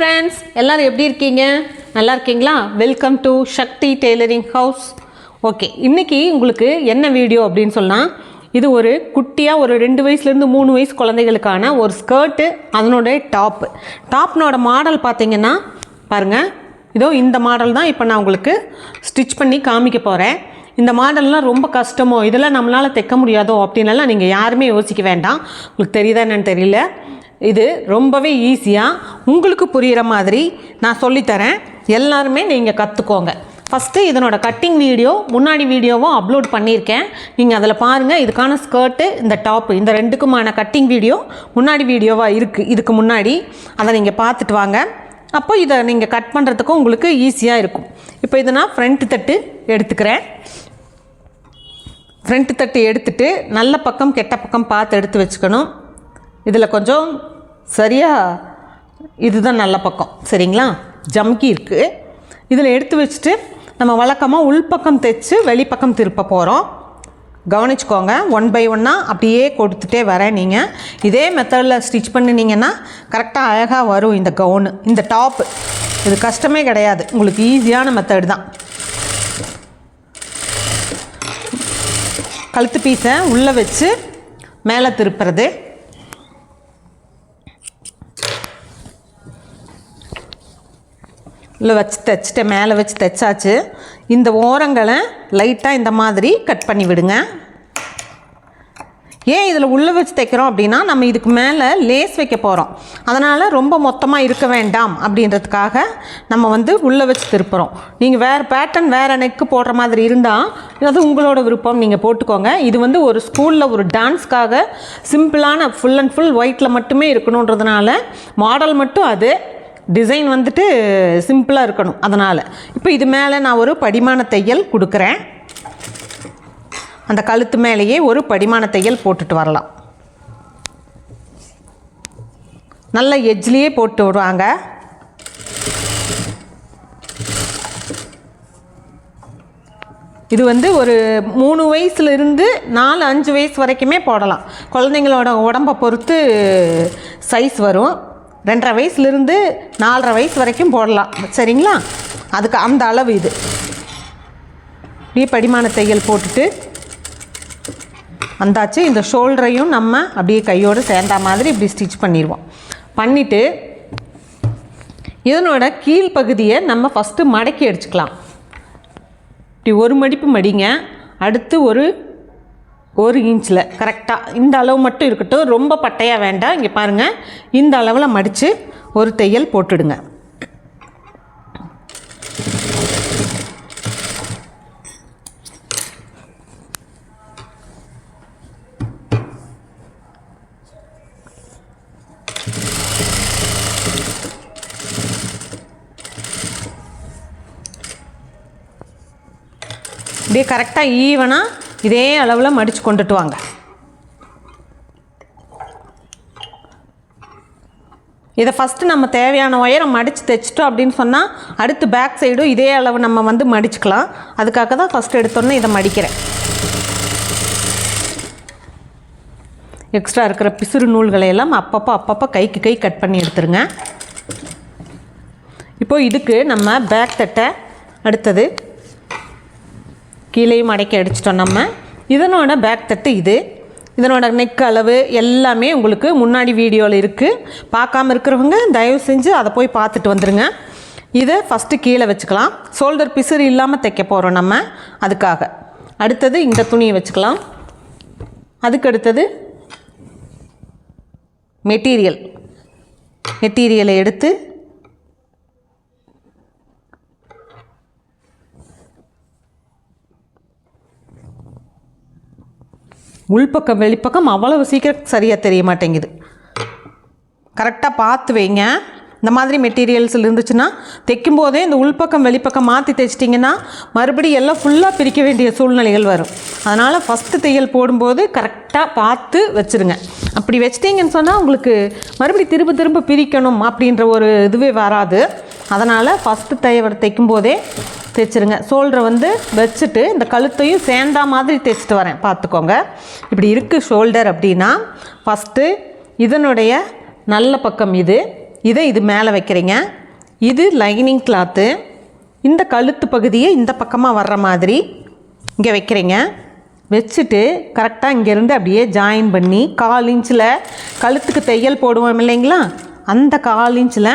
Friends எல்லோரும் எப்படி இருக்கீங்க? நல்லா இருக்கீங்களா? Welcome to Sakthi tailoring house okay இன்றைக்கி உங்களுக்கு என்ன வீடியோ அப்படின்னு சொன்னால் இது ஒரு குட்டியாக ஒரு ரெண்டு வயசுலேருந்து மூணு வயசு குழந்தைகளுக்கான ஒரு ஸ்கர்ட்டு அதனுடைய டாப்பு டாப்னோட மாடல் பார்த்தீங்கன்னா பாருங்கள் இதோ இந்த மாடல் தான் இப்போ நான் உங்களுக்கு ஸ்டிச் பண்ணி காமிக்க போகிறேன் இந்த மாடல்லாம் ரொம்ப கஷ்டமோ இதெல்லாம் நம்மளால் தைக்க முடியாதோ அப்படின்லாம் நீங்கள் யாருமே யோசிக்க வேண்டாம். உங்களுக்கு தெரியுதா என்னன்னு தெரியல. இது ரொம்பவே ஈஸியாக உங்களுக்கு புரிகிற மாதிரி நான் சொல்லித்தரேன். எல்லாருமே நீங்கள் கற்றுக்கோங்க ஃபஸ்ட்டு இதனோட கட்டிங் வீடியோ முன்னாடி வீடியோவும் அப்லோட் பண்ணியிருக்கேன். நீங்கள் அதில் பாருங்கள் இதுக்கான ஸ்கர்ட்டு இந்த டாப்பு இந்த ரெண்டுக்குமான கட்டிங் வீடியோ முன்னாடி வீடியோவாக இருக்குது இதுக்கு முன்னாடி. அதை நீங்கள் பார்த்துட்டு வாங்க. அப்போ இதை நீங்கள் கட் பண்ணுறதுக்கும் உங்களுக்கு ஈஸியாக இருக்கும். இப்போ இதை நான் ஃப்ரண்ட் தட்டு எடுத்துக்கிறேன். ஃப்ரண்ட் தட்டு எடுத்துட்டு நல்ல பக்கம் கெட்ட பக்கம் பார்த்து எடுத்து வச்சுக்கணும். இதில் கொஞ்சம் சரியா? இதுதான் நல்ல பக்கம். சரிங்களா? ஜம்கி இருக்குது இதில் எடுத்து வச்சுட்டு நம்ம வழக்கமாக உள்பக்கம் தைச்சு வெளிப்பக்கம் திருப்ப போகிறோம் கவனிச்சுக்கோங்க. ஒன் பை ஒன்னாக அப்படியே கொடுத்துட்டே வரேன் நீங்கள் இதே மெத்தடில் ஸ்டிச் பண்ணினீங்கன்னா கரெக்டாக அழகாக வரும் இந்த கவுனு இந்த டாப்பு இது கஷ்டமே கிடையாது. உங்களுக்கு ஈஸியான மெத்தடு தான். கழுத்து பீஸை உள்ளே வச்சு மேலே திருப்புறது. இல்லை வச்சு தைச்சிட்டு மேலே வச்சு தைச்சாச்சு. இந்த ஓரங்களை லைட்டாக இந்த மாதிரி கட் பண்ணி விடுங்க. ஏன் இதில் உள்ளே வச்சு தைக்கிறோம் அப்படின்னா நம்ம இதுக்கு மேலே லேஸ் வைக்க போகிறோம் அதனால் ரொம்ப மொத்தமாக இருக்க வேண்டாம் அப்படின்றதுக்காக நம்ம வந்து உள்ளே வச்சு திருப்புறோம். நீங்கள் வேறு பேட்டர்ன் வேறு நெக்கு போடுற மாதிரி இருந்தால் அது உங்களோட விருப்பம். நீங்கள் போட்டுக்கோங்க. இது வந்து ஒரு ஸ்கூலில் ஒரு டான்ஸ்க்காக சிம்பிளான ஃபுல் அண்ட் ஃபுல் ஒயிட்டில் மட்டுமே இருக்கணுன்றதுனால மாடல் மட்டும் அது. டிசைன் வந்துட்டு சிம்பிளாக இருக்கணும். அதனால். இப்போ இது மேலே நான் ஒரு படிமான தையல் கொடுக்குறேன். அந்த கழுத்து மேலேயே ஒரு படிமான தையல் போட்டுட்டு வரலாம். நல்ல எஜ்லேயே போட்டு விடுவாங்க. இது வந்து ஒரு மூணு வயசுலேருந்து நாலு அஞ்சு வயசு வரைக்குமே போடலாம். குழந்தைங்களோட உடம்பை பொறுத்து சைஸ் வரும். ரெண்டரை வயசுலேருந்து நாலரை வயசு வரைக்கும் போடலாம். சரிங்களா? அதுக்கு அந்த அளவு இது. இப்படியே படிமான தையல் போட்டுட்டு வந்தாச்சு. இந்த ஷோல்டரையும் நம்ம அப்படியே கையோடு சேர்ந்தா மாதிரி இப்படி ஸ்டிச் பண்ணிடுவோம். பண்ணிவிட்டு இதனோட கீழ்ப்பகுதியை நம்ம ஃபஸ்ட்டு மடக்கி அடிச்சுக்கலாம். இப்படி ஒரு மடிப்பு மடிங்க. அடுத்து ஒரு ஒரு இன்ச்சில் கரெக்டாக இந்த அளவு மட்டும் இருக்கட்டும். ரொம்ப பட்டையாக வேண்டாம். இங்கே பாருங்கள் இந்த அளவில் மடித்து ஒரு தையல் போட்டுடுங்க. இப்படியே கரெக்டாக ஈவனாக இதே அளவில் மடித்து கொண்டுட்டு வாங்க. இதை ஃபஸ்ட்டு நம்ம தேவையான உயரம் மடித்து தைச்சிட்டோம் அப்படின்னு சொன்னால் அடுத்து பேக் சைடும் இதே அளவு நம்ம வந்து மடிச்சுக்கலாம். அதுக்காக தான் ஃபஸ்ட்டு எடுத்தோன்னே இதை மடிக்கிறேன். எக்ஸ்ட்ரா இருக்கிற பிசுறு நூல்களை எல்லாம் அப்பப்போ அப்பப்போ கைக்கு கை கட் பண்ணி எடுத்துருங்க. இப்போது இதுக்கு நம்ம பேக் தட்டை அடுத்தது கீழேயும் மடக்கி அடிச்சிட்டோம் நம்ம. இதனோட பேக் தட்டு இது. இதனோட நெக் அளவு எல்லாமே உங்களுக்கு முன்னாடி வீடியோவில் இருக்குது பார்க்காம இருக்கிறவங்க தயவு செஞ்சு அதை போய் பார்த்துட்டு வந்துடுங்க இதை ஃபஸ்ட்டு கீழே வச்சுக்கலாம். ஷோல்டர் பிசுறு இல்லாமல் தைக்க போகிறோம் நம்ம. அதுக்காக. அடுத்தது இந்த துணியை வச்சுக்கலாம். அதுக்கு அடுத்தது மெட்டீரியல் மெட்டீரியலை எடுத்து உள்பக்கம் வெளிப்பக்கம் அவ்வளவு சீக்கிரம் சரியாக தெரிய மாட்டேங்குது. கரெக்டாக பார்த்து வைங்க. இந்த மாதிரி மெட்டீரியல்ஸ் இருந்துச்சுன்னா தைக்கும் போதே இந்த உள்பக்கம் வெளிப்பக்கம் மாற்றி தைச்சிட்டிங்கன்னா மறுபடியும் எல்லாம் ஃபுல்லாக பிரிக்க வேண்டிய சூழ்நிலைகள் வரும். அதனால் ஃபஸ்ட்டு தையல் போடும்போது கரெக்டாக பார்த்து வச்சுருங்க. அப்படி வச்சிட்டிங்கன்னு சொன்னால் உங்களுக்கு மறுபடியும் திரும்ப திரும்ப பிரிக்கணும் அப்படின்ற ஒரு இதுவே வராது. அதனால் ஃபஸ்ட்டு தைய தைக்கும் போதே தைச்சிருங்க ஷோல்டரை வந்து வச்சுட்டு இந்த கழுத்தையும் சேர்ந்தா மாதிரி தைச்சிட்டு வரேன். பார்த்துக்கோங்க. இப்படி இருக்குது ஷோல்டர் அப்படின்னா ஃபஸ்ட்டு இதனுடைய நல்ல பக்கம் இது. இதை இது மேலே வைக்கிறீங்க. இது லைனிங் கிளாத்து இந்த கழுத்து பகுதியை இந்த பக்கமாக வர்ற மாதிரி இங்கே வைக்கிறீங்க. வச்சுட்டு கரெக்டாக இங்கேருந்து அப்படியே ஜாயின் பண்ணி கால் இன்ச்சில் கழுத்துக்கு தையல் போடுவோம் இல்லைங்களா? அந்த கால் இன்ச்சில்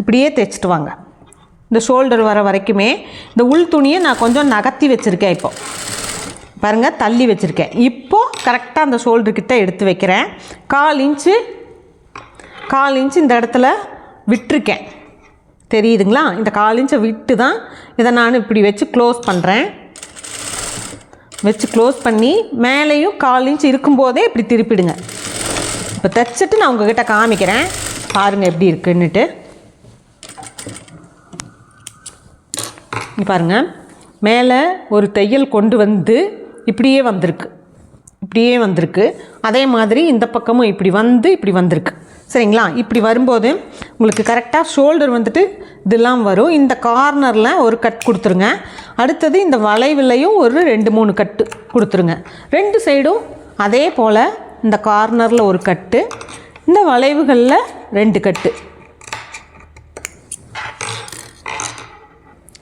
இப்படியே தைச்சிட்டு வாங்க. இந்த ஷோல்டர் வர வரைக்குமே இந்த உள் துணியை நான் கொஞ்சம் நகர்த்தி வச்சுருக்கேன் இப்போ. பாருங்கள் தள்ளி வச்சுருக்கேன். இப்போது கரெக்டாக அந்த ஷோல்டர்கிட்ட எடுத்து வைக்கிறேன். கால் இன்ச்சு கால் இன்ச்சு இந்த இடத்துல விட்டுருக்கேன். தெரியுதுங்களா? இந்த கால் இன்ச்சை விட்டு தான் இதை நான் இப்படி வச்சு க்ளோஸ் பண்ணுறேன் வச்சு க்ளோஸ் பண்ணி மேலேயும் கால் இன்ச் இருக்கும்போதே இப்படி திருப்பிடுங்க. இப்போ தைச்சிட்டு நான் உங்ககிட்ட காமிக்கிறேன். பாருங்கள் எப்படி இருக்குன்னுட்டு. பாருங்கள் பாருங்க. மேலே ஒரு தையல் கொண்டு வந்து இப்படியே வந்திருக்கு. இப்படியே வந்திருக்கு. அதே மாதிரி இந்த பக்கமும் இப்படி வந்து இப்படி வந்திருக்கு. சரிங்களா? இப்படி வரும்போது உங்களுக்கு கரெக்டாக ஷோல்டர் வந்துட்டு இதெல்லாம் வரும். இந்த கார்னரில் ஒரு கட் கொடுத்துருங்க. அடுத்தது இந்த வளைவிலையும் ஒரு ரெண்டு மூணு கட்டு கொடுத்துருங்க. ரெண்டு சைடும் அதே போல் இந்த கார்னரில் ஒரு கட்டு இந்த வளைவுகளில் ரெண்டு கட்டு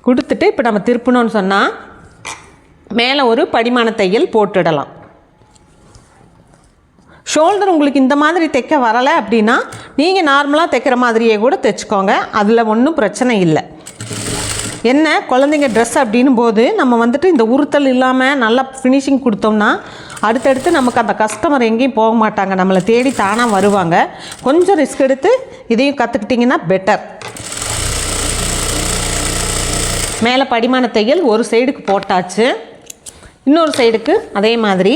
கொடுத்துட்டு இப்போ நம்ம திருப்பணும்னு சொன்னால் மேலே ஒரு படிமான தையல் போட்டுடலாம். ஷோல்டர் உங்களுக்கு இந்த மாதிரி தைக்க வரலை அப்படின்னா நீங்கள் நார்மலாக தைக்கிற மாதிரியே கூட தைச்சிக்கோங்க. அதில் ஒன்றும் பிரச்சனை இல்லை. என்ன? குழந்தைங்க ட்ரெஸ் அப்படின்னும் போது நம்ம வந்துட்டு இந்த உறுத்தல் இல்லாமல் நல்லா ஃபினிஷிங் கொடுத்தோம்னா அடுத்தடுத்து நமக்கு அந்த கஸ்டமர் எங்கேயும் போக மாட்டாங்க. நம்மளை தேடி தானாக வருவாங்க. கொஞ்சம் ரிஸ்க் எடுத்து இதையும் கற்றுக்கிட்டிங்கன்னா பெட்டர் மேலே படிமான தையல் ஒரு சைடுக்கு போட்டாச்சு. இன்னொரு சைடுக்கு அதே மாதிரி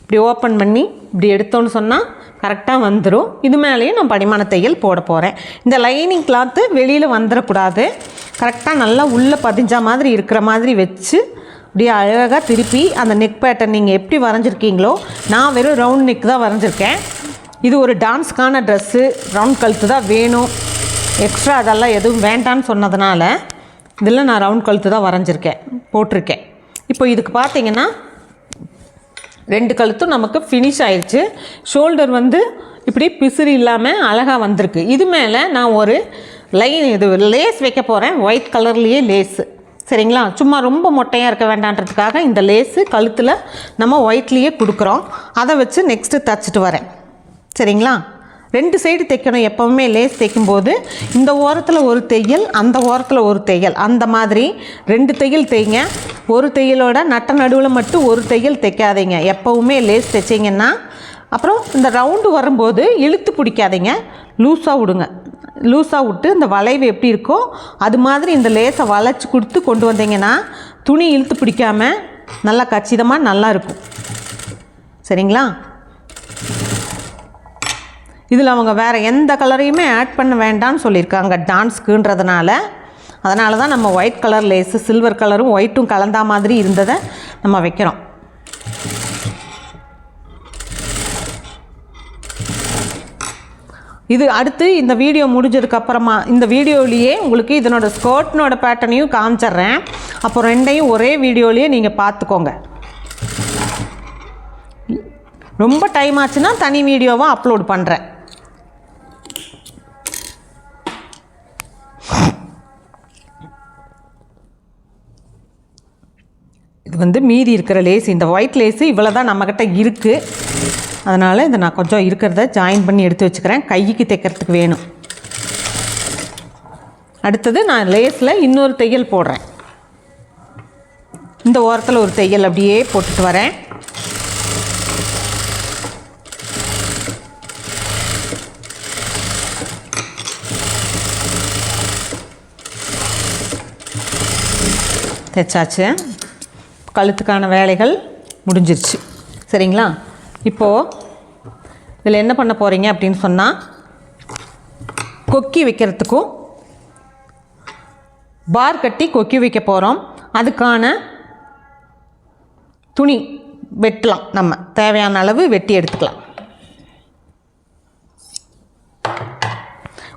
இப்படி ஓப்பன் பண்ணி இப்படி எடுத்தோன்னு சொன்னால் கரெக்டாக வந்துடும் இது மேலேயும் நான் படிமான தையல் போட போகிறேன் இந்த லைனிங் கிளாத்து வெளியில் வந்துடக்கூடாது கரெக்டாக நல்லா உள்ளே பதிஞ்ச மாதிரி இருக்கிற மாதிரி வச்சு அப்படியே அழகாக திருப்பி அந்த நெக் பேட்டர்ன் நீங்கள் எப்படி வரைஞ்சிருக்கீங்களோ நான் வெறும் ரவுண்ட் நெக் தான் வரைஞ்சிருக்கேன். இது ஒரு டான்ஸ்க்கான ட்ரெஸ்ஸு ரவுண்ட் கழுத்து தான் வேணும். எக்ஸ்ட்ரா அதெல்லாம் எதுவும் வேண்டான்னு சொன்னதுனால இதில் நான் ரவுண்ட் கழுத்து தான் வரைஞ்சிருக்கேன் போட்டிருக்கேன். இப்போ இதுக்கு பார்த்தீங்கன்னா ரெண்டு கழுத்தும் நமக்கு ஃபினிஷ் ஆயிடுச்சு. ஷோல்டர் வந்து இப்படி பிசிறு இல்லாமல் அழகாக வந்திருக்கு. இது மேலே நான் ஒரு லைன் இது லேஸ் வைக்க போகிறேன் ஒயிட் கலர்லேயே லேஸு சரிங்களா? சும்மா ரொம்ப மொட்டையாக இருக்க வேண்டான்றதுக்காக இந்த லேஸு கழுத்தில் நம்ம ஒயிட்லேயே கொடுக்குறோம். அதை வச்சு நெக்ஸ்ட்டு தச்சுட்டு வரேன். சரிங்களா? ரெண்டு சைடு தைக்கணும் எப்போவுமே லேஸ் தைக்கும்போது இந்த ஓரத்தில் ஒரு தையல் அந்த ஓரத்தில் ஒரு தையல் அந்த மாதிரி ரெண்டு தையல் தைங்க ஒரு தையலோட நட்ட நடுவில் மட்டும் ஒரு தையல் தைக்காதீங்க எப்போவுமே லேஸ் தைச்சிங்கன்னா அப்புறம் இந்த ரவுண்டு வரும்போது இழுத்து பிடிக்காதீங்க. லூஸாக விடுங்க. லூஸாக விட்டு இந்த வளைவு எப்படி இருக்கோ அது மாதிரி இந்த லேஸை வளைச்சி கொடுத்து கொண்டு வந்தீங்கன்னா துணி இழுத்து பிடிக்காம நல்லா கச்சிதமாக நல்லா இருக்கும். சரிங்களா? இதில் அவங்க வேறு எந்த கலரையுமே ஆட் பண்ண வேண்டாம்னு சொல்லியிருக்காங்க டான்ஸ்க்குன்றதுனால அதனால தான் நம்ம ஒயிட் கலர் லேஸு சில்வர் கலரும் ஒயிட்டும் கலந்தா மாதிரி இருந்ததை நம்ம வைக்கிறோம். இது அடுத்து இந்த வீடியோ முடிஞ்சதுக்கப்புறமா இந்த வீடியோலேயே உங்களுக்கு இதனோட ஸ்கர்ட்னோட பேட்டர்னையும் காமிச்சிட்றேன். அப்போ ரெண்டையும் ஒரே வீடியோலேயே நீங்கள் பார்த்துக்கோங்க. ரொம்ப டைம் ஆச்சுன்னா தனி வீடியோவாக அப்லோட் பண்ணுறேன் இது வந்து மீதி இருக்கிற லேஸ் இந்த ஒயிட் லேஸு இவ்வளோ தான் நம்மக்கிட்ட இருக்குது அதனால் இதை நான் கொஞ்சம் இருக்கிறத ஜாயின் பண்ணி எடுத்து வச்சுக்கிறேன். கைக்கு தைக்கிறதுக்கு வேணும். அடுத்தது நான் லேஸில் இன்னொரு தையல் போடுறேன். இந்த ஓரத்தில் ஒரு தையல் அப்படியே போட்டுட்டு வரேன். தைச்சாச்சு. கழுத்துக்கான வேலைகள் முடிஞ்சிருச்சு. சரிங்களா? இப்போது இதில் என்ன பண்ண போகிறீங்க அப்படின்னு சொன்னால் கொக்கி வைக்கிறதுக்கும் பார் கட்டி கொக்கி வைக்க போகிறோம் அதுக்கான துணி வெட்டலாம் நம்ம. தேவையான அளவு வெட்டி எடுத்துக்கலாம்.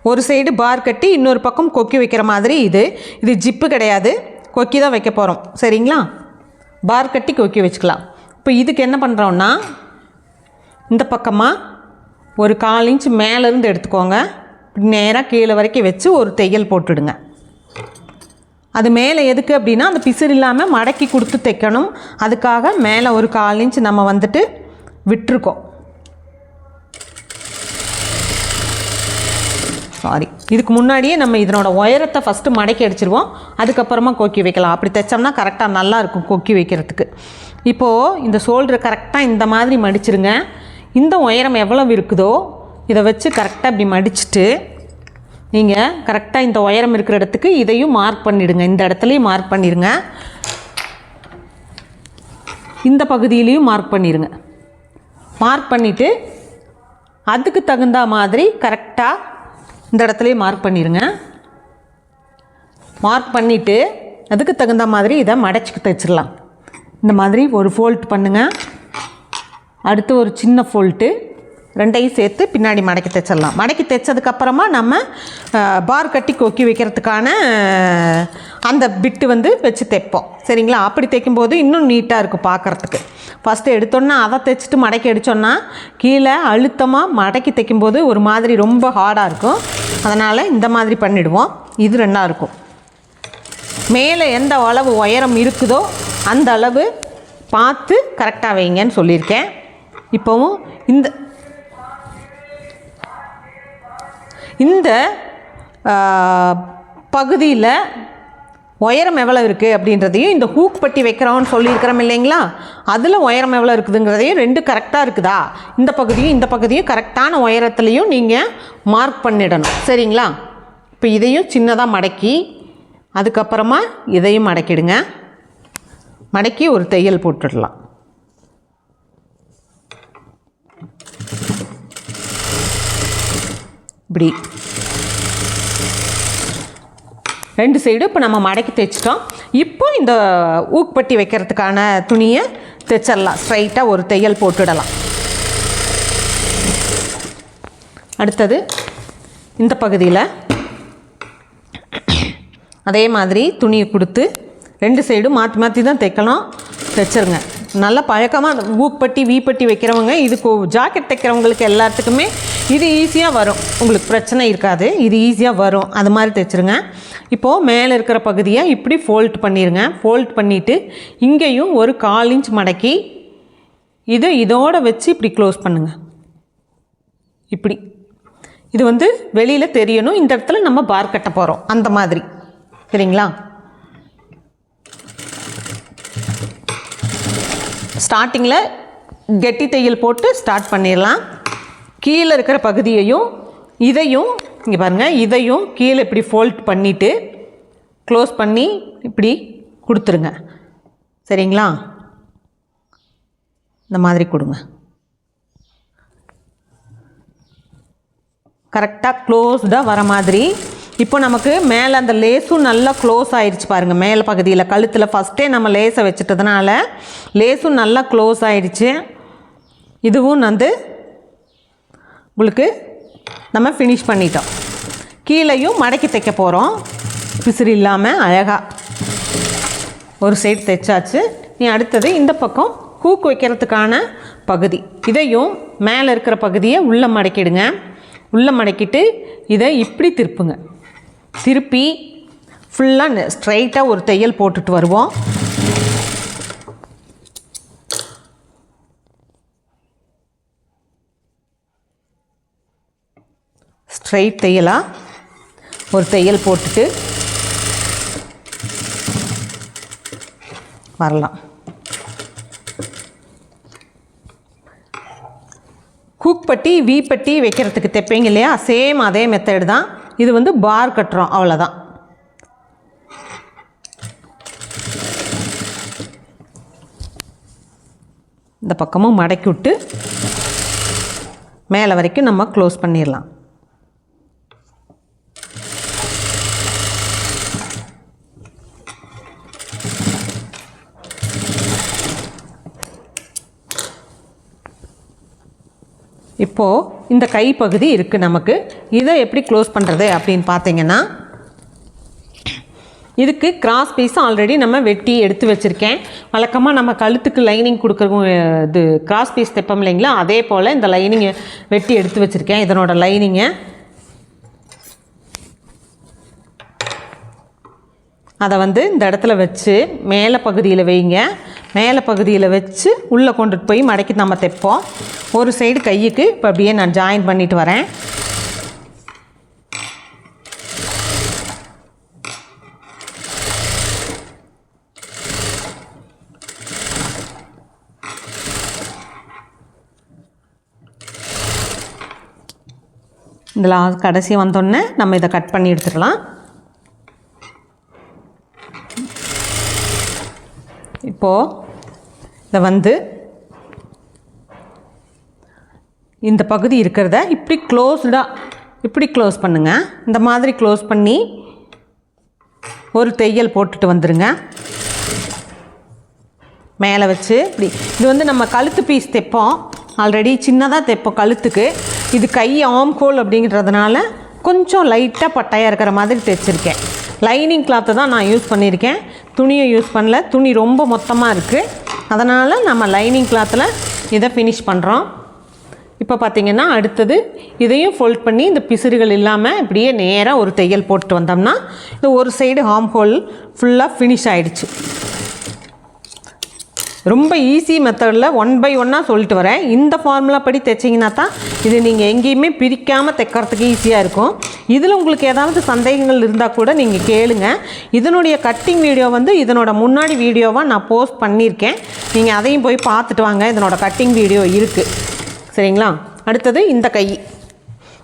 ஒரு சைடு பார் கட்டி இன்னொரு பக்கம் கொக்கி வைக்கிற மாதிரி இது. இது ஜிப்பு கிடையாது. கொக்கி தான் வைக்க போகிறோம் சரிங்களா? பார் கட்டி கொக்கி வச்சுக்கலாம். இப்போ இதுக்கு என்ன பண்ணுறோன்னா இந்த பக்கமாக ஒரு கால் இன்ச் மேலேருந்து எடுத்துக்கோங்க. நேராக கீழே வரைக்கும் வச்சு ஒரு தையல் போட்டுடுங்க. அது மேலே எதுக்கு அப்படின்னா அந்த பிசிறு இல்லாமல் மடக்கி கொடுத்து தைக்கணும். அதுக்காக மேலே ஒரு கால் இன்ச் நம்ம வந்துட்டு விட்டுருக்கோம். சாரி இதுக்கு முன்னாடியே நம்ம இதனோட உயரத்தை ஃபஸ்ட்டு மடக்கி அடிச்சிருவோம். அதுக்கப்புறமா கொக்கி வைக்கலாம். அப்படி தைச்சோம்னா கரெக்டாக நல்லா இருக்கும் கொக்கி வைக்கிறதுக்கு. இப்போது இந்த ஷோல்டர் கரெக்டாக இந்த மாதிரி மடிச்சிருங்க. இந்த உயரம் எவ்வளவு இருக்குதோ இதை வச்சு கரெக்டாக இப்படி மடிச்சிட்டு நீங்கள் கரெக்டாக இந்த உயரம் இருக்கிற இடத்துக்கு இதையும் மார்க் பண்ணிவிடுங்க இந்த இடத்துலையும் மார்க் பண்ணிடுங்க இந்த பகுதியிலையும் மார்க் பண்ணிடுங்க மார்க் பண்ணிவிட்டு அதுக்கு தகுந்த மாதிரி கரெக்டாக இந்த இடத்துலையே மார்க் பண்ணிடுங்க மார்க் பண்ணிவிட்டு அதுக்கு தகுந்த மாதிரி இதை மடச்சிக்கு தைச்சிடலாம் இந்த மாதிரி ஒரு ஃபோல்ட் பண்ணுங்கள் அடுத்து ஒரு சின்ன ஃபோல்ட்டு ரெண்டையும் சேர்த்து பின்னாடி மடக்கி தைச்சிடலாம் மடக்கி தைச்சதுக்கப்புறமா நம்ம பார் கட்டி கொக்கி வைக்கிறதுக்கான அந்த பிட்டு வந்து வச்சு தைப்போம் சரிங்களா? அப்படி தைக்கும்போது இன்னும் நீட்டாக இருக்கும் பார்க்குறதுக்கு ஃபஸ்ட்டு எடுத்தோன்னா அதை தைச்சிட்டு மடக்கி அடித்தோன்னா கீழே அழுத்தமாக மடக்கி தைக்கும்போது ஒரு மாதிரி ரொம்ப ஹார்டாக இருக்கும். அதனால் இந்த மாதிரி பண்ணிடுவோம். இது ரெண்டாக இருக்கும். மேலே எந்த அளவு உயரம் இருக்குதோ அந்த அளவு பார்த்து கரெக்டாக வைங்கன்னு சொல்லியிருக்கேன். இப்போவும் இந்த இந்த பகுதியில் உயரம் எவ்வளோ இருக்குது அப்படின்றதையும் இந்த ஹூக் பட்டி வைக்கிறோம்னு சொல்லியிருக்கிறோம் இல்லைங்களா? அதில் உயரம் எவ்வளோ இருக்குதுங்கிறதையும் ரெண்டு கரெக்டாக இருக்குதா? இந்த பகுதியும் இந்த பகுதியும் கரெக்டான உயரத்துலையும் நீங்கள் மார்க் பண்ணிடணும். சரிங்களா? இப்போ இதையும் சின்னதாக மடக்கி அதுக்கப்புறமா இதையும் மடக்கிடுங்க. மடக்கி ஒரு தையல் போட்டுடலாம். இப்படி. ரெண்டு சைடும் இப்போ நம்ம மடக்கி தைச்சிட்டோம் இப்போ இந்த ஊக்பட்டி வைக்கிறதுக்கான துணியை தைச்சிடலாம் ஸ்ட்ரைட்டாக ஒரு தையல் போட்டுடலாம். அடுத்தது இந்த பகுதியில் அதே மாதிரி துணியை கொடுத்து ரெண்டு சைடும் மாற்றி மாற்றி தான் தைக்கணும் தைச்சிருங்க நல்ல பழக்கமாக அந்த ஊப்பட்டி வீப்பட்டி வைக்கிறவங்க இதுக்கு ஜாக்கெட் தைக்கிறவங்களுக்கு எல்லாத்துக்குமே இது ஈஸியாக வரும். உங்களுக்கு பிரச்சனை இருக்காது. இது ஈஸியாக வரும். அது மாதிரி தைச்சிருங்க. இப்போது மேலே இருக்கிற பகுதியை இப்படி ஃபோல்ட் பண்ணிடுங்க ஃபோல்ட் பண்ணிவிட்டு இங்கேயும் ஒரு கால் இன்ச் மடக்கி இதை இதோடு வச்சு இப்படி க்ளோஸ் பண்ணுங்கள் இப்படி. இது வந்து வெளியில் தெரியணும். இந்த இடத்துல நம்ம பார் கட்ட போகிறோம் அந்த மாதிரி. சரிங்களா? ஸ்டார்டிங்கில் கெட்டி தையல் போட்டு ஸ்டார்ட் பண்ணிடலாம். கீழே இருக்கிற பகுதியையும் இதையும் இங்கே பாருங்கள் இதையும் கீழே இப்படி ஃபோல்ட் பண்ணிவிட்டு க்ளோஸ் பண்ணி இப்படி கொடுத்துருங்க. சரிங்களா? இந்த மாதிரி கொடுங்க. கரெக்டாக க்ளோஸ்டாக வர மாதிரி. இப்போ நமக்கு மேலே அந்த லேஸும் நல்லா க்ளோஸ் ஆயிடுச்சு பாருங்கள் மேலே பகுதியில். கழுத்தில் ஃபஸ்ட்டே நம்ம லேஸை வச்சுட்டதுனால லேஸும் நல்லா க்ளோஸ் ஆயிடுச்சு இதுவும் வந்து உங்களுக்கு நம்ம ஃபினிஷ் பண்ணிட்டோம். கீழேயும் மடக்கி தைக்க போகிறோம் பிசிறு இல்லாமல் அழகாக ஒரு சைடு தைச்சாச்சு. நீ அடுத்தது இந்த பக்கம் கூக்கு வைக்கிறதுக்கான பகுதி. இதையும் மேலே இருக்கிற பகுதியை உள்ளே மடக்கிடுங்க. உள்ளே மடக்கிட்டு இதை இப்படி திருப்புங்க. திருப்பி ஃபுல்லாக ஸ்ட்ரைட்டாக ஒரு தையல் போட்டுட்டு வருவோம். ஸ்ட்ரைட் தையலாக ஒரு தையல் போட்டுட்டு வரலாம். கூக்பட்டி பட்டி பட்டி வைக்கிறதுக்கு தைப்பீங்க இல்லையா? சேம் அதே மெத்தட் தான். இது வந்து பார் கட்டுறோம் அவ்வளோதான் இந்த பக்கமும் மடக்கி விட்டு மேலே வரைக்கும் நம்ம க்ளோஸ் பண்ணிடலாம். இப்போது இந்த கைப்பகுதி இருக்குது நமக்கு. இதை எப்படி க்ளோஸ் பண்ணுறது அப்படின்னு பார்த்தீங்கன்னா இதுக்கு கிராஸ் பீஸ் ஆல்ரெடி நம்ம வெட்டி எடுத்து வச்சுருக்கேன். வழக்கமாக நம்ம கழுத்துக்கு லைனிங் கொடுக்குற இது கிராஸ் பீஸ் தைப்போம் இல்லைங்களா? அதே போல் இந்த லைனிங்கை வெட்டி எடுத்து வச்சுருக்கேன். இதனோட லைனிங்கை அதை வந்து இந்த இடத்துல வச்சு மேலே பகுதியில் வைங்க. மேலே பகுதியில் வச்சு உள்ளே கொண்டுட்டு போய் மடக்கி நம்ம தைப்போம். ஒரு சைடு கையுக்கு இப்போ அப்படியே நான் ஜாயின் பண்ணிட்டு வரேன். இதில் கடைசி வந்தோடனே நம்ம இதை கட் பண்ணி எடுத்துடலாம் இப்போது இதை வந்து இந்த பகுதி இருக்கிறத இப்படி க்ளோஸ்டாக இப்படி க்ளோஸ் பண்ணுங்கள் இந்த மாதிரி க்ளோஸ் பண்ணி ஒரு தையல் போட்டுட்டு வந்துடுங்க மேலே வச்சு இப்படி. இது வந்து நம்ம கழுத்து பீஸ் தைப்போம். ஆல்ரெடி சின்னதாக தைப்போம் கழுத்துக்கு. இது கை ஆம் கோல் அப்படிங்கிறதுனால கொஞ்சம் லைட்டாக பட்டையாக இருக்கிற மாதிரி தைச்சிருக்கேன். லைனிங் கிளாத்தை தான் நான் யூஸ் பண்ணியிருக்கேன் துணியை யூஸ் பண்ணல. துணி ரொம்ப மொத்தமாக இருக்குது அதனால் நம்ம லைனிங் கிளாத்தில் இதை ஃபினிஷ் பண்ணுறோம் இப்போ பார்த்திங்கன்னா அடுத்தது இதையும் ஃபோல்ட் பண்ணி இந்த பிசிறுகள் இல்லாமல் இப்படியே நேராக ஒரு தையல் போட்டு வந்தோம்னா இந்த ஒரு சைடு ஹார்ம் ஹோல் ஃபுல்லாக ஃபினிஷ் ஆகிடுச்சு ரொம்ப ஈஸி மெத்தடில் ஒன் பை ஒன்னாக சொல்லிட்டு வரேன். இந்த ஃபார்முலா படி தைச்சிங்கன்னா தான் இது நீங்கள் எங்கேயுமே பிரிக்காமல் தைக்கிறதுக்கு ஈஸியாக இருக்கும். இதில் உங்களுக்கு ஏதாவது சந்தேகங்கள் இருந்தால் கூட நீங்கள் கேளுங்க. இதனுடைய கட்டிங் வீடியோ வந்து இதனோட முன்னாடி வீடியோவாக நான் போஸ்ட் பண்ணியிருக்கேன். நீங்கள் அதையும் போய் பார்த்துட்டு வாங்க. இதனோட கட்டிங் வீடியோ இருக்குது சரிங்களா? அடுத்தது இந்த கை.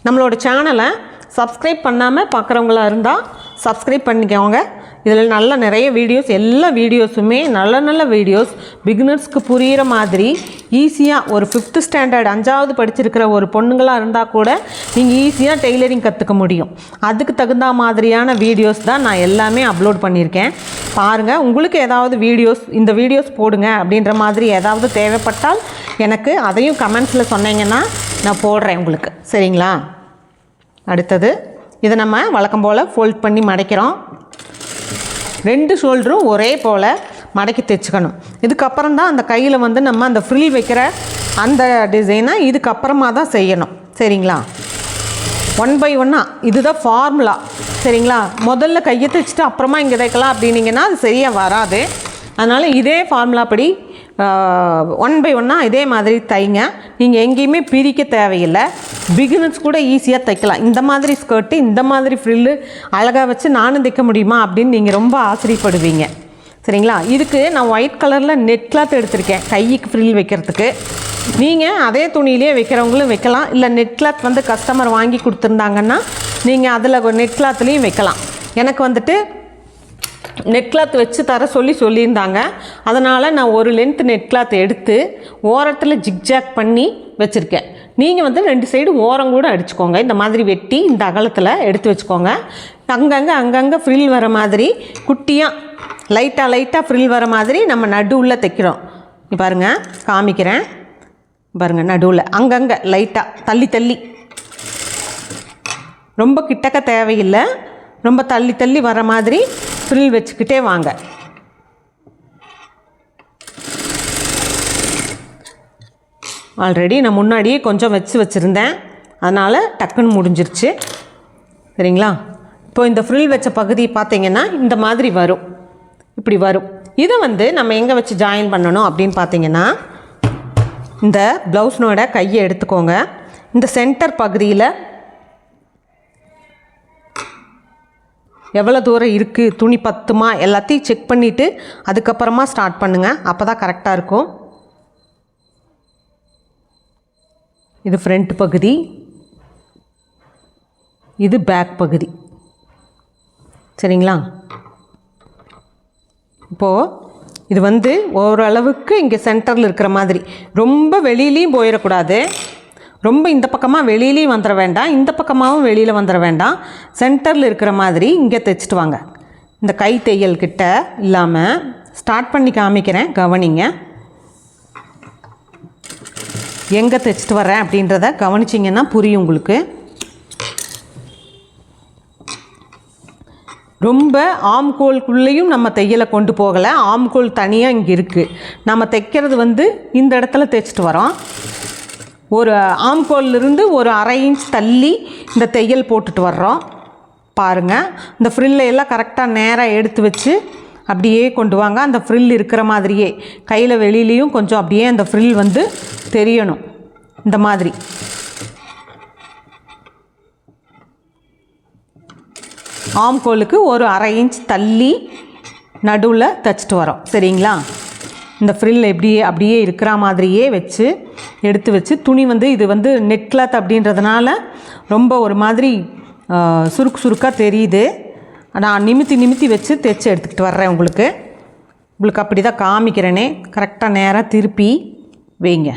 நம்மளோட சேனலை சப்ஸ்கிரைப் பண்ணாமல் பார்க்குறவங்களா இருந்தால் சப்ஸ்கிரைப் பண்ணிக்கோங்க. இதில் நல்ல நிறைய வீடியோஸ் எல்லா வீடியோஸுமே நல்ல நல்ல வீடியோஸ் பிகினர்ஸ்க்கு புரிகிற மாதிரி ஈஸியாக ஒரு ஃபிஃப்த்து ஸ்டாண்டர்ட் அஞ்சாவது படிச்சிருக்கிற ஒரு பொண்ணுங்களாக இருந்தால் கூட நீங்கள் ஈஸியாக டெய்லரிங் கற்றுக்க முடியும். அதுக்கு தகுந்த மாதிரியான வீடியோஸ் தான் நான் எல்லாமே அப்லோட் பண்ணியிருக்கேன். பாருங்கள் உங்களுக்கு ஏதாவது வீடியோஸ் இந்த வீடியோஸ் போடுங்க அப்படின்ற மாதிரி ஏதாவது தேவைப்பட்டால் எனக்கு அதையும் கமெண்ட்ஸில் சொன்னீங்கன்னா நான் போடுறேன் உங்களுக்கு. சரிங்களா? அடுத்தது இதை நம்ம வழக்கம் போல் ஃபோல்ட் பண்ணி மடைக்கிறோம் ரெண்டு ஷோல்டரும் ஒரே போல் மடக்கி தைச்சுக்கணும். இதுக்கப்புறம் தான் அந்த கையில் வந்து நம்ம அந்த ஃப்ரில் வைக்கிற அந்த டிசைனை இதுக்கப்புறமா தான் செய்யணும். சரிங்களா? ஒன் பை ஒன்னாக இதுதான் ஃபார்முலா சரிங்களா? முதல்ல கையை தைச்சிட்டு அப்புறமா இங்கே தைக்கலாம் அப்படின்னீங்கன்னா அது சரியாக வராது. அதனால் இதே ஃபார்முலா படி ஒன் பை ஒன்னாக இதே மாதிரி தைங்க. நீங்கள் எங்கேயுமே பிரிக்க தேவையில்லை. பிகினர்ஸ் கூட ஈஸியாக தைக்கலாம். இந்த மாதிரி ஸ்கர்ட்டு இந்த மாதிரி ஃப்ரில்லு அழகாக வச்சு நானும் தைக்க முடியுமா அப்படின்னு நீங்கள் ரொம்ப ஆச்சரியப்படுவீங்க. சரிங்களா? இதுக்கு நான் ஒயிட் கலரில் நெட் கிளாத் எடுத்திருக்கேன். கைக்கு ஃப்ரில் வைக்கிறதுக்கு. நீங்கள் அதே துணியிலே வைக்கிறவங்களும் வைக்கலாம். இல்லை நெட் கிளாத் வந்து கஸ்டமர் வாங்கி கொடுத்துருந்தாங்கன்னா நீங்கள் அதில் நெட் கிளாத்லேயும் வைக்கலாம். எனக்கு வந்துட்டு நெட் கிளாத் வச்சு தர சொல்லி சொல்லியிருந்தாங்க. அதனால் நான் ஒரு லென்த் நெட் கிளாத் எடுத்து ஓரத்தில் ஜிக்ஜாக் பண்ணி வச்சுருக்கேன். நீங்கள் வந்து ரெண்டு சைடு ஓரம் கூட அடிச்சுக்கோங்க. இந்த மாதிரி வெட்டி இந்த அகலத்தில் எடுத்து வச்சுக்கோங்க. அங்கங்கே அங்கங்கே ஃப்ரில் வர மாதிரி குட்டியாக லைட்டாக லைட்டாக ஃப்ரில் வர மாதிரி நம்ம நடுவில் தைக்கிறோம். பாருங்கள் காமிக்கிறேன். பாருங்கள் நடுவில் அங்கங்கே லைட்டாக தள்ளி தள்ளி. ரொம்ப கிட்டக்க தேவையில்லை. ரொம்ப தள்ளி தள்ளி வர மாதிரி ஃப்ரில் வச்சுக்கிட்டே வாங்க. ஆல்ரெடி நான் முன்னாடியே கொஞ்சம் வச்சு வச்சுருந்தேன். அதனால் டக்குன்னு முடிஞ்சிருச்சு. சரிங்களா? இப்போ இந்த ஃப்ரில் வச்ச பகுதி பார்த்திங்கன்னா இந்த மாதிரி வரும். இப்படி வரும். இதை வந்து நம்ம எங்கே வச்சு ஜாயின் பண்ணணும் அப்படின்னு பார்த்தீங்கன்னா இந்த ப்ளவுஸ்னோட கையை எடுத்துக்கோங்க. இந்த சென்டர் பகுதியில் எவ்வளோ தூரம் இருக்குது துணி பத்துமா? எல்லாத்தையும் செக் பண்ணிவிட்டு அதுக்கப்புறமா ஸ்டார்ட் பண்ணுங்கள் அப்போ தான் கரெக்டாக இருக்கும். இது ஃப்ரண்ட் பகுதி. இது பேக் பகுதி. சரிங்களா? இப்போது இது வந்து ஓரளவுக்கு இங்கே சென்டரில் இருக்கிற மாதிரி. ரொம்ப வெளியிலையும் போயிடக்கூடாது. ரொம்ப இந்த பக்கமாக வெளியிலையும் வந்துட வேண்டாம். இந்த பக்கமாகவும் வெளியில் வந்துட வேண்டாம். சென்டரில் இருக்கிற மாதிரி இங்கே தைச்சிட்டு வாங்க. இந்த கை தையல் கிட்ட இல்லாமல் ஸ்டார்ட் பண்ணி காமிக்கிறேன். கவனிங்க. எங்கே தைச்சிட்டு வரேன் அப்படின்றத கவனிச்சிங்கன்னா புரியும் உங்களுக்கு. ரொம்ப ஆம்கோல்குள்ளேயும் நம்ம தையலை கொண்டு போகலை. ஆம்கோல் தனியாக இங்கே இருக்குது நம்ம தைக்கிறது வந்து இந்த இடத்துல தைச்சிட்டு வரோம். ஒரு ஆம்கோல்லிருந்து ஒரு அரை இன்ச் தள்ளி இந்த தையல் போட்டுட்டு வர்றோம். பாருங்கள் இந்த ஃப்ரில்லை எல்லாம் கரெக்டாக நேராக எடுத்து வச்சு அப்படியே கொண்டு வாங்க. அந்த ஃப்ரில் இருக்கிற மாதிரியே. கையில் வெளியிலையும் கொஞ்சம் அப்படியே அந்த ஃப்ரில் வந்து தெரியணும். இந்த மாதிரி. ஆம்கோலுக்கு ஒரு அரை இன்ச் தள்ளி நடுவில் தைச்சிட்டு வரோம் சரிங்களா? இந்த ஃப்ரில் எப்படியே அப்படியே இருக்கிற மாதிரியே வச்சு எடுத்து வச்சு துணி வந்து இது வந்து நெட் கிளாத் அப்படின்றதுனால ரொம்ப ஒரு மாதிரி சுருக்கு சுருக்காக தெரியுது. நான் நிமித்தி நிமித்தி வச்சு தைச்சி எடுத்துக்கிட்டு வர்றேன் உங்களுக்கு. உங்களுக்கு அப்படி தான் காமிக்கிறேனே கரெக்டாக நேராக திருப்பி வைங்க.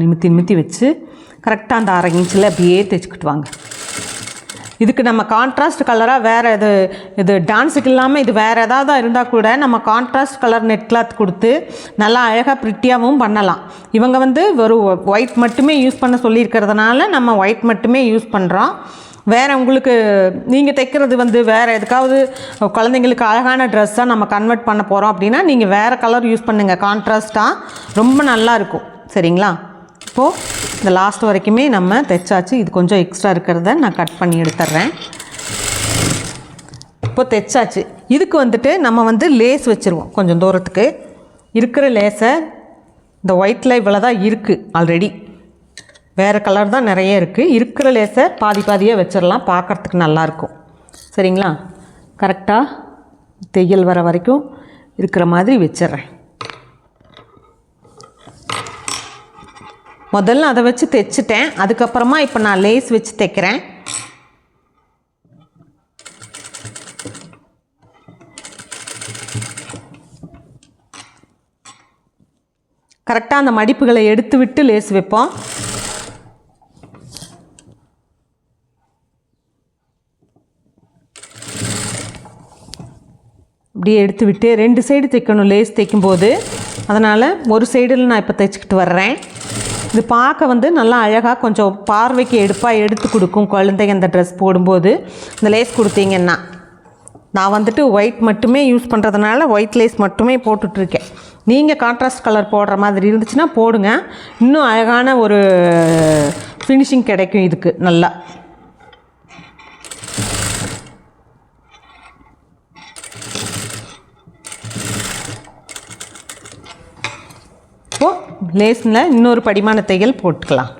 நிமித்தி நிமித்தி வச்சு கரெக்டாக அந்த அரை இன்ச்சில் அப்படியே தைச்சிக்கிட்டு வாங்க. இதுக்கு நம்ம கான்ட்ராஸ்ட் கலராக வேறு இது இது டான்ஸுக்கு இல்லாமல் இது வேறு ஏதாவது இருந்தால் கூட நம்ம கான்ட்ராஸ்ட் கலர் நெட் கிளாத் கொடுத்து நல்லா அழகாக ப்ரிட்டியாகவும் பண்ணலாம். இவங்க வந்து ஒரு ஒயிட் மட்டுமே யூஸ் பண்ண சொல்லியிருக்கிறதுனால நம்ம ஒயிட் மட்டுமே யூஸ் பண்ணுறோம் வேறு உங்களுக்கு நீங்கள் தைக்கிறது வந்து வேறு எதுக்காவது குழந்தைங்களுக்கு அழகான ட்ரெஸ்ஸாக நம்ம கன்வெர்ட் பண்ண போகிறோம் அப்படின்னா நீங்கள் வேறு கலர் யூஸ் பண்ணுங்கள் கான்ட்ராஸ்ட்டாக ரொம்ப நல்லா இருக்கும். சரிங்களா? இப்போது இந்த லாஸ்ட் வரைக்குமே நம்ம தைச்சாச்சு. இது கொஞ்சம் எக்ஸ்ட்ரா இருக்கிறத நான் கட் பண்ணி எடுத்துட்றேன் இப்போ தைச்சாச்சு. இதுக்கு வந்துட்டு நம்ம வந்து லேஸ் வச்சுருவோம். கொஞ்சம் தூரத்துக்கு. இருக்கிற லேஸை இந்த ஒயிட்டில் இவ்வளோ தான் இருக்குது ஆல்ரெடி வேறு கலர் தான் நிறைய இருக்குது இருக்கிற லேஸை பாதி பாதியாக வச்சிடலாம் பார்க்குறதுக்கு நல்லாயிருக்கும் சரிங்களா? கரெக்டாக தையல் வர வரைக்கும் இருக்கிற மாதிரி வச்சிடுறேன் முதல்ல அதை வச்சு தைச்சிட்டேன். அதுக்கப்புறமா இப்போ நான் லேஸ் வச்சு தைக்கிறேன். கரெக்டாக அந்த மடிப்புகளை எடுத்து விட்டு லேஸ் வைப்போம். அப்படியே எடுத்து விட்டு ரெண்டு சைடு தைக்கணும். லேஸ் தைக்கும்போது. அதனால் ஒரு சைடில் நான் இப்போ தைச்சிக்கிட்டு வர்றேன். இது பார்க்க வந்து நல்லா அழகாக கொஞ்சம் பார்வைக்கு எடுப்பாக எடுத்து கொடுக்கும். குழந்தைங்க இந்த ட்ரெஸ் போடும்போது இந்த லேஸ் கொடுத்தீங்கன்னா. நான் வந்துட்டு ஒயிட் மட்டுமே யூஸ் பண்ணுறதுனால ஒயிட் லேஸ் மட்டுமே போட்டுட்ருக்கேன். நீங்கள் கான்ட்ராஸ்ட் கலர் போடுற மாதிரி இருந்துச்சுன்னா போடுங்க. இன்னும் அழகான ஒரு ஃபினிஷிங் கிடைக்கும் இதுக்கு நல்லா இப்போது லேஸில் இன்னொரு படிமான தையல் போட்டுக்கலாம்.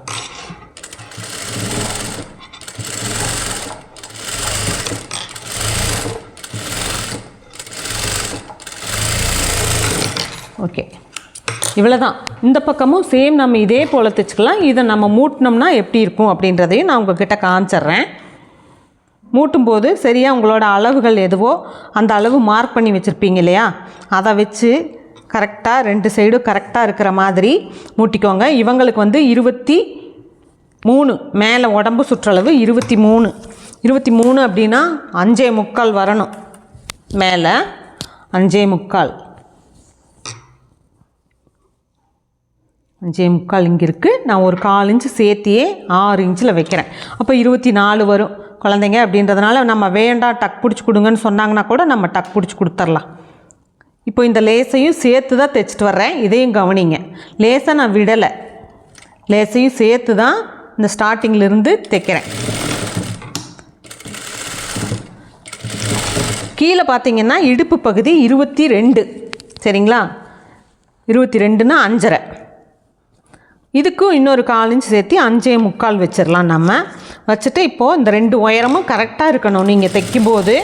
ஓகே. இவ்வளோ தான் இந்த பக்கமும் சேம் நம்ம இதே போல் தைச்சிக்கலாம். இதை நம்ம மூட்டினோம்னா எப்படி இருக்கும் அப்படின்றதையும் நான் உங்ககிட்ட காமிச்சிட்றேன். மூட்டும்போது சரியாக உங்களோட அளவுகள் எதுவோ அந்த அளவு மார்க் பண்ணி வச்சுருப்பீங்க இல்லையா? அதை வச்சு கரெக்டாக ரெண்டு சைடும் கரெக்டாக இருக்கிற மாதிரி மூட்டிக்கோங்க. இவங்களுக்கு வந்து இருபத்தி மூணு மேலே உடம்பு சுற்றளவு இருபத்தி மூணு. இருபத்தி மூணு அப்படின்னா அஞ்சே முக்கால் வரணும். மேலே அஞ்சே முக்கால். அஞ்சே முக்கால் இங்கே இருக்குது நான் ஒரு கால் இன்ச்சு சேர்த்தியே ஆறு இன்ச்சில் வைக்கிறேன். அப்போ இருபத்தி நாலு வரும். குழந்தைங்க அப்படின்றதுனால நம்ம வேண்டாம் டக் பிடிச்சி கொடுங்கன்னு சொன்னாங்கன்னா கூட நம்ம டக் பிடிச்சி கொடுத்துர்லாம் இப்போ இந்த லேஸையும் சேர்த்து தான் தைச்சிட்டு வர்றேன். இதையும் கவனிங்க. லேஸை நான் விடலை. லேஸையும் சேர்த்து தான் இந்த ஸ்டார்டிங்கிலிருந்து தைக்கிறேன் கீழே பார்த்தீங்கன்னா இடுப்பு பகுதி இருபத்தி ரெண்டு சரிங்களா? இருபத்தி ரெண்டுன்னா அஞ்சரை. இதுக்கும் இன்னொரு கால் இன்ச் சேர்த்து அஞ்சே முக்கால் வச்சிடலாம் நம்ம. வச்சுட்டு இப்போது இந்த ரெண்டு உயரமும் கரெக்டாக இருக்கணும். நீங்கள் தைக்கும்போது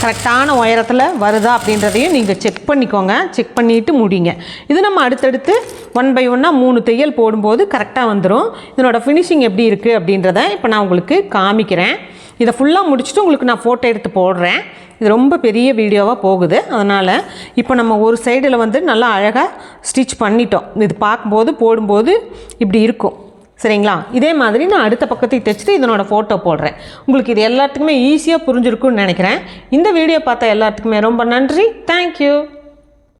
கரெக்டான உயரத்தில் வருதா அப்படின்றதையும் நீங்கள் செக் பண்ணிக்கோங்க. செக் பண்ணிவிட்டு முடிங்க. இது நம்ம அடுத்தடுத்து ஒன் பை ஒன்னாக மூணு தையல் போடும்போது கரெக்டாக வந்துடும் இதனோட ஃபினிஷிங் எப்படி இருக்குது அப்படின்றத இப்போ நான் உங்களுக்கு காமிக்கிறேன். இதை ஃபுல்லாக முடிச்சுட்டு உங்களுக்கு நான் ஃபோட்டோ எடுத்து போடுறேன். இது ரொம்ப பெரிய வீடியோவாக போகுது. அதனால் இப்போ நம்ம ஒரு சைடில் வந்து நல்லா அழகாக ஸ்டிச் பண்ணிட்டோம். இது பார்க்கும்போது போடும்போது இப்படி இருக்கும். சரிங்களா? இதே மாதிரி நான் அடுத்த பக்கத்தை தைச்சிட்டு இதனோட ஃபோட்டோ போடுறேன். உங்களுக்கு இது எல்லாத்துக்குமே ஈஸியாக புரிஞ்சிருக்கும்னு நினைக்கிறேன். இந்த வீடியோ பார்த்த எல்லாத்துக்குமே ரொம்ப நன்றி. தேங்க்யூ